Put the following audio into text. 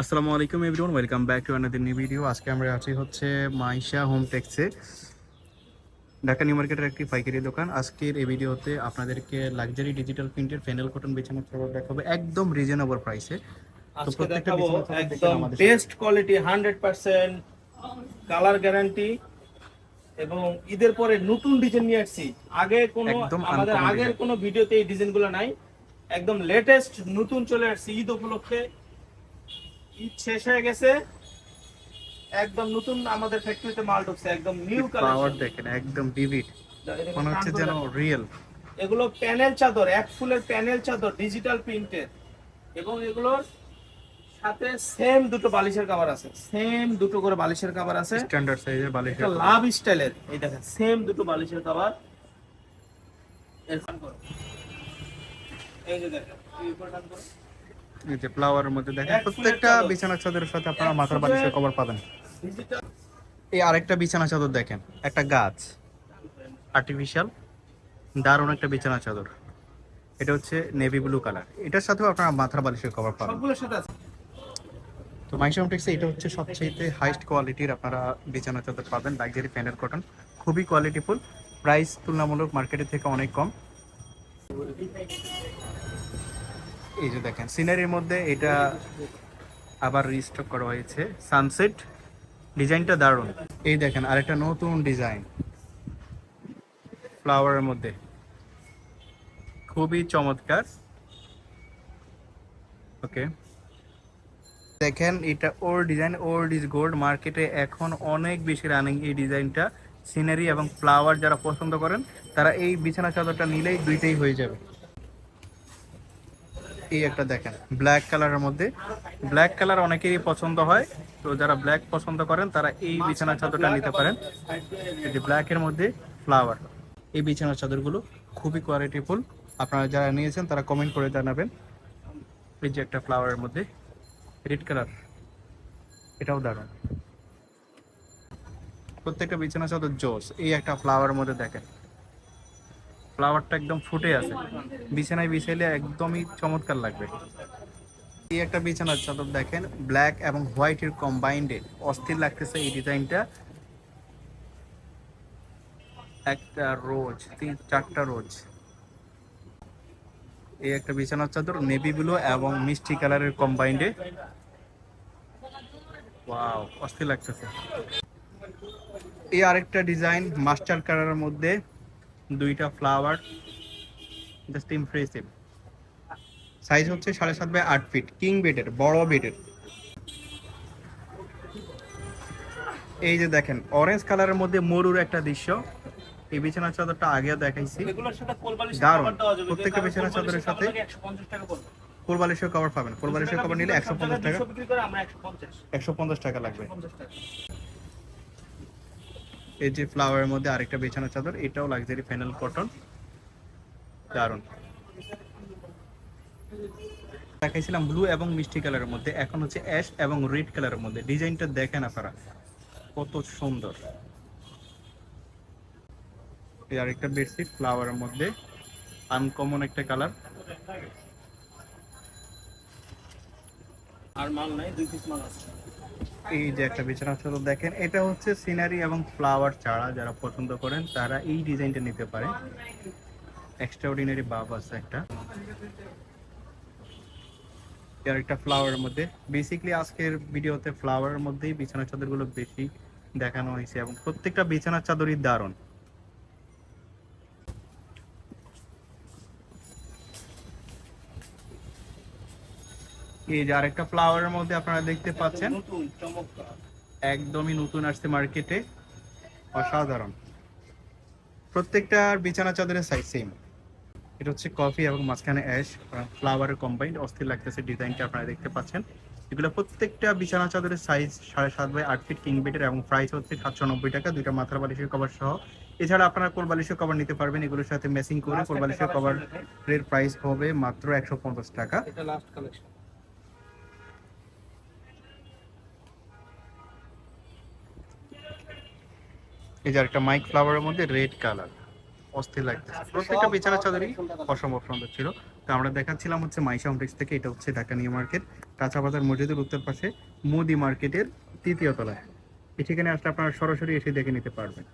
আসসালামু আলাইকুম everyone welcome back to another new video আজকে আমরা আছি হচ্ছে মাইশা হোম টেক্সে ঢাকা নিউ মার্কেটের একটি পাইকারি দোকান। আজকের এই ভিডিওতে আপনাদেরকে লাক্সারি ডিজিটাল প্রিন্টের ফেনেল কটন বিছানা চাদর দেখাবো একদম রিজনেবল প্রাইসে তো প্রত্যেকটা একদম best quality hundred percent colour guarantee এবং ঈদের পরে নতুন ডিজাইন নিয়ে আসছি। আগে কোনো আমাদের আগের। কোনো ভিডিওতে এই ডিজাইনগুলো নাই। একদম লেটেস্ট নতুন চলে আসছে ঈদ উপলক্ষে। ঈদ শেষ হয়ে গেছে। একদম নতুন আমাদের ফ্যাক্টরিতে মাল ঢুকছে একদম নিউ পাওয়ার দেখেন একদম ভিভিড মনে হচ্ছে যেন রিয়েল এগুলো প্যানেল চাদর এক ফুলের প্যানেল চাদর ডিজিটাল প্রিন্টের এবং এগুলোর সাথে সেম দুটো বালিশের কভার আছে। সেম দুটো করে বালিশের কভার আছে। স্ট্যান্ডার্ড সাইজের বালিশ একটা লাভ স্টাইলের এই দেখেন সেম দুটো বালিশের কভার এরফান করো এই যে দেখেন এই করো। এই যে ফ্লাওয়ারের মধ্যে দেখেন প্রত্যেকটা বিছানা চাদরের সাথে আপনারা মাথার বালিশের কভার পাবেন। এই আরেকটা বিছানা চাদর দেখেন একটা গাছ। আর্টিফিশিয়াল দারুণ একটা বিছানা চাদর। এটা হচ্ছে নেভি ব্লু কালার এটার সাথেও আপনারা মাথার বালিশের কভার পাবেন। সবগুলোর সাথে আছে। তো মাইশাম টেক্সে এটা হচ্ছে সবচেয়ে হাইস্ট কোয়ালিটির আপনারা বিছানা চাদর পাবেন লাক্সারি প্যানেল কটন খুবই কোয়ালিটিফুল প্রাইস তুলনামূলক মার্কেটের থেকে অনেক কম। এই যে দেখেন, সিনারির মধ্যে এটা আবার রিস্টক করা হয়েছে। সানসেট ডিজাইনটা দারুণ। এই দেখেন, আরেকটা নতুন ডিজাইন। ফ্লাওয়ারের মধ্যে। খুবই চমৎকার। ওকে দেখেন, এটা ওর ডিজাইন ওল্ড ইজ গোল্ড মার্কেটে এখন অনেক বেশি রানিং এই ডিজাইনটা। সিনারি এবং ফ্লাওয়ার যারা পছন্দ করেন, তারা এই বিছানা চাদরটা নিলেই দুইটাই হয়ে যাবে। এই একটা দেখেন ব্ল্যাক কালারের মধ্যে। ব্ল্যাক কালার অনেকেরই পছন্দ হয়, তো যারা ব্ল্যাক পছন্দ করেন, তারা এই বিছানার চাদরটা নিতে পারেন। যে ব্ল্যাকের মধ্যে ফ্লাওয়ার এই বিছানার চাদরগুলো খুবই কোয়ালিটিফুল আপনারা যারা নিয়েছেন, তারা কমেন্ট করে জানাবেন। এই যে একটা ফ্লাওয়ারের মধ্যে রেড কালার এটাও দারুণ। প্রত্যেকটা বিছানা চাদর জোস। এই একটা ফ্লাওয়ারের মধ্যে দেখেন। ফ্লাওয়ারটা একদম ফুটে আছে। বিছানায় বিছাইলে একদমই চমৎকার লাগবে। এই একটা বিছানার চাদর দেখেন ব্ল্যাক এবং হোয়াইটের কম্বাইন্ডে অস্থির লাগতেছে এই ডিজাইনটা। একটা রোজ, তিন, চারটা রোজ। এই একটা বিছানার চাদর নেভি ব্লু এবং মিষ্টি কালারের কম্বাইন্ডে ওয়াও অস্থির লাগতেছে। এই আরেকটা ডিজাইন মাস্টার কালারের মধ্যে। দুইটা ফ্লাওয়ার জাস্ট ইমপ্রেসিভ সাইজ হচ্ছে সাড়ে সাত বাই আট ফিট কিং বেডের বড় বেডের এই যে দেখেন অরেঞ্জ কালারের মধ্যে মরুর একটা দৃশ্য। এই বিছানার চাদরটা আগেও দেখাইছি। দারুণ। প্রত্যেকটা বিছানার চাদরের সাথে 150 কোরবালিশের কভার পাবেন। কোরবালিশের কভার নিলে একশো পঞ্চাশ টাকা। 200 বিক্রি করে আমরা 150 একশো পঞ্চাশ টাকা লাগবে। 50 টাকা। এই যে ফ্লাওয়ারের মধ্যে আরেকটা বিছানা চাদর, এটাও লাক্সারি ফ্যানেল কটন দারুণ দেখাইছিলাম ব্লু এবং মিষ্টি কালারের মধ্যে, এখন হচ্ছে অ্যাশ এবং রেড কালারের মধ্যে। ডিজাইনটা দেখেন আপনারা, কত সুন্দর। এই আরেকটা বেডশিট ফ্লাওয়ারের মধ্যে আনকমন একটা কালার আর মাল নাই, দুই পিস মাল আছে। এই যে একটা বিছানা চাদর দেখেন, এটা হচ্ছে সিনারি এবং ফ্লাওয়ার চারা যারা পছন্দ করেন, তারা এই ডিজাইনটা নিতে পারে। এক্সট্রাঅর্ডিনারি বাব আছে একটা। আর একটা ফ্লাওয়ারের মধ্যে। বেসিক্যালি আজকের ভিডিওতে ফ্লাওয়ারের মধ্যেই বিছানা চাদরগুলো বেশি দেখানো হয়েছে এবং প্রত্যেকটা বিছানার চাদরই দারুণ। এই যে আরেকটা ফ্লাওয়ারের মধ্যে আপনারা দেখতে পাচ্ছেন, একদমই নতুন আসছে মার্কেটে অসাধারণ। প্রত্যেকটার বিছানা চাদরের সাইজ সেম এটা হচ্ছে কফি এবং মাঝখানে অ্যাশ ফ্লাওয়ারের কম্বাইন্ড অস্থির লাগতেছে ডিজাইনটা আপনারা দেখতে পাচ্ছেন। এগুলো প্রত্যেকটা বিছানা চাদরের সাইজ সাড়ে সাত বাই আট ফিট কিং বেডের এবং প্রাইস হচ্ছে সাতশো নব্বই টাকা। দুইটা মাথার বালিশের কভার সহ। এছাড়া আপনারা কোলবালিশের কভার নিতে পারবেন, এগুলোর সাথে ম্যাচিং করে কোলবালিশের কভারের প্রাইস হবে মাত্র একশো পঞ্চাশ টাকা। এটা লাস্ট কালেকশন এই যে একটা মাইক ফ্লাওয়ারের মধ্যে রেড কালার অস্থির লাগতেছে। প্রত্যেকটা বিছানা চাদরই অসম্ভব সুন্দর ছিল। তো আমরা দেখাচ্ছিলাম হচ্ছে মাইশা হোমটেক্স থেকে এটা হচ্ছে ঢাকা নিউ মার্কেট কাঁচা বাজার মসজিদের উত্তর পাশে মোদি মার্কেটের তৃতীয় তলায়। এখানে আসলে আপনারা সরাসরি এসে দেখে নিতে পারবেন।